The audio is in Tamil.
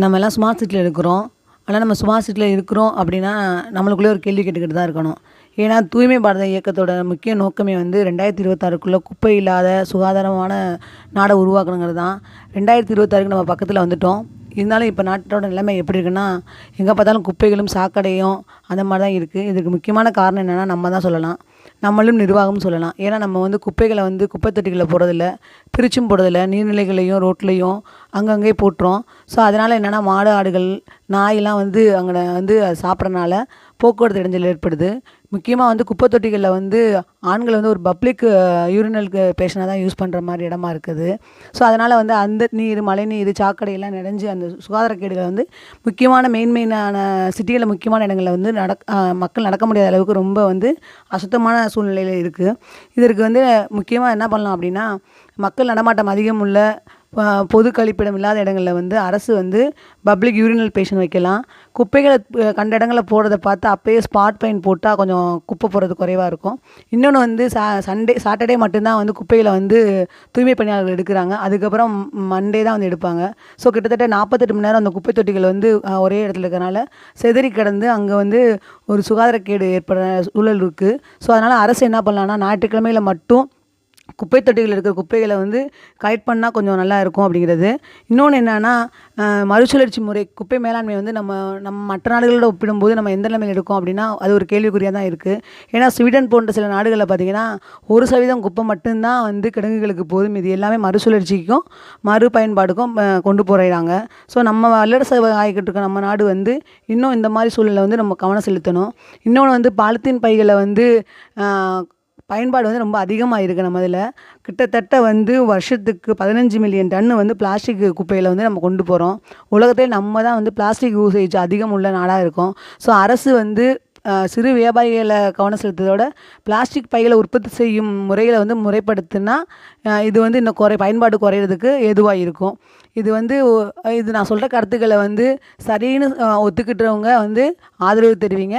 நம்ம எல்லாம் ஸ்மார்ட் சிட்டியில் இருக்கிறோம். ஆனால் நம்ம ஸ்மார்ட் சிட்டியில் இருக்கிறோம் அப்படின்னா நம்மளுக்குள்ளே ஒரு கேள்வி கேட்டுக்கிட்டு தான் இருக்கணும். ஏன்னா தூய்மை பாரத இயக்கத்தோட முக்கிய நோக்கமே வந்து ரெண்டாயிரத்தி இருபத்தாறுக்குள்ளே குப்பை இல்லாத சுகாதாரமான நாடை உருவாக்கணுங்கிறது தான். ரெண்டாயிரத்தி இருபத்தாறுக்கு நம்ம பக்கத்தில் வந்துட்டோம். இருந்தாலும் இப்போ நாட்டோட நிலைமை எப்படி இருக்குன்னா எங்கே பார்த்தாலும் குப்பைகளும் சாக்கடையும் அந்த மாதிரி தான் இருக்குது இதுக்கு முக்கியமான காரணம் என்னென்னா நம்ம தான் சொல்லலாம். நம்மளும் நிர்வாகம்னு சொல்லலாம். ஏன்னா நம்ம வந்து குப்பைகளை வந்து குப்பை தொட்டிகளில் போடுறதில்ல பிரிச்சும் போடுறதில்ல நீர்நிலைகளையும் ரோட்லேயும் அங்கங்கே போட்டுறோம். ஸோ அதனால் என்னென்னா மாடு ஆடுகள் நாயெல்லாம் வந்து அங்கே வந்து சாப்பிட்றனால போக்குவரத்து இடைஞ்சல் ஏற்படுது. முக்கியமாக வந்து குப்பை தொட்டிகளில் வந்து ஆண்கள் வந்து ஒரு பப்ளிக் யூரினலுக்கு பேஷனாக தான் யூஸ் பண்ணுற மாதிரி இடமா இருக்குது. ஸோ அதனால் வந்து அந்த நீர் மழை நீர் சாக்கடை எல்லாம் நிறைஞ்சு அந்த சுகாதார கேடுகளை வந்து முக்கியமான மெயின் மெயினான சிட்டிகளில் முக்கியமான இடங்களில் வந்து நடக் மக்கள் நடக்க முடியாத அளவுக்கு ரொம்ப வந்து அசுத்தமான சூழ்நிலையில் இருக்குது இதற்கு வந்து முக்கியமாக என்ன பண்ணலாம் அப்படின்னா மக்கள் நடமாட்டம் அதிகம் உள்ள பொது கழிப்பிடம் இல்லாத இடங்களில் வந்து அரசு வந்து பப்ளிக் யூரினல் பேஷன் வைக்கலாம். குப்பைகளை கண்ட இடங்களில் போடுறத பார்த்து அப்போயே ஸ்பாட் பெயின் போட்டால் கொஞ்சம் குப்பை போடுறது குறைவாக இருக்கும். இன்னொன்று வந்து சா சண்டே சாட்டர்டே மட்டும்தான் வந்து குப்பைகளை வந்து தூய்மை பணியாளர்கள் எடுக்கிறாங்க. அதுக்கப்புறம் மண்டே தான் வந்து எடுப்பாங்க. ஸோ கிட்டத்தட்ட நாற்பத்தெட்டு மணி நேரம் அந்த குப்பை தொட்டிகள் வந்து ஒரே இடத்துல இருக்கிறனால செதறி கிடந்து அங்கே வந்து ஒரு சுகாதாரக்கேடு ஏற்படுற சூழல் இருக்குது ஸோ அதனால் அரசு என்ன பண்ணலான்னா ஞாயிற்றுக்கிழமையில் மட்டும் குப்பை தொட்டிகள் இருக்கிற குப்பைகளை வந்து கலெக்ட் பண்ணால் கொஞ்சம் நல்லா இருக்கும் அப்படிங்கிறது. இன்னொன்று என்னென்னா மறுசுழற்சி முறை குப்பை மேலாண்மை வந்து நம்ம நம்ம மற்ற நாடுகளோட ஒப்பிடும்போது நம்ம எந்த நிலைமையில் இருக்கோம் அப்படின்னா அது ஒரு கேள்விக்குறியாக தான் இருக்குது ஏன்னா ஸ்வீடன் போன்ற சில நாடுகளில் பார்த்திங்கன்னா ஒரு சதவீதம் குப்பை மட்டும்தான் வந்து கிடங்குகளுக்கு போதும். இது எல்லாமே மறுசுழற்சிக்கும் மறுபயன்பாடுக்கும் கொண்டு போகிறாங்க ஸோ நம்ம வல்லரசு ஆகிக்கிட்டு இருக்க நம்ம நாடு வந்து இன்னும் இந்த மாதிரி சூழலில் வந்து நம்ம கவனம் செலுத்தணும். இன்னொன்று வந்து பாலித்தீன் பைகளை வந்து பயன்பாடு வந்து ரொம்ப அதிகமாக இருக்குது நம்ம இதில். கிட்டத்தட்ட வந்து வருஷத்துக்கு பதினஞ்சு மில்லியன் டன்னு வந்து பிளாஸ்டிக் குப்பையில் வந்து நம்ம கொண்டு போகிறோம் உலகத்திலே நம்ம தான் வந்து பிளாஸ்டிக் யூசேஜ் அதிகம் உள்ள நாடாக இருக்கோம். ஸோ அரசு வந்து சிறு வியாபாரிகளை கவனம் செலுத்துறதோட பிளாஸ்டிக் பைகளை உற்பத்தி செய்யும் முறைகளை வந்து முறைப்படுத்தினா இது வந்து இன்னும் குறை பயன்பாடு குறையிறதுக்கு ஏதுவாக இருக்கும். இது வந்து இது நான் சொல்கிற கருத்துக்களை வந்து சரின்னு ஒத்துக்கிட்டவங்க வந்து ஆதரவு தெரிவிங்க.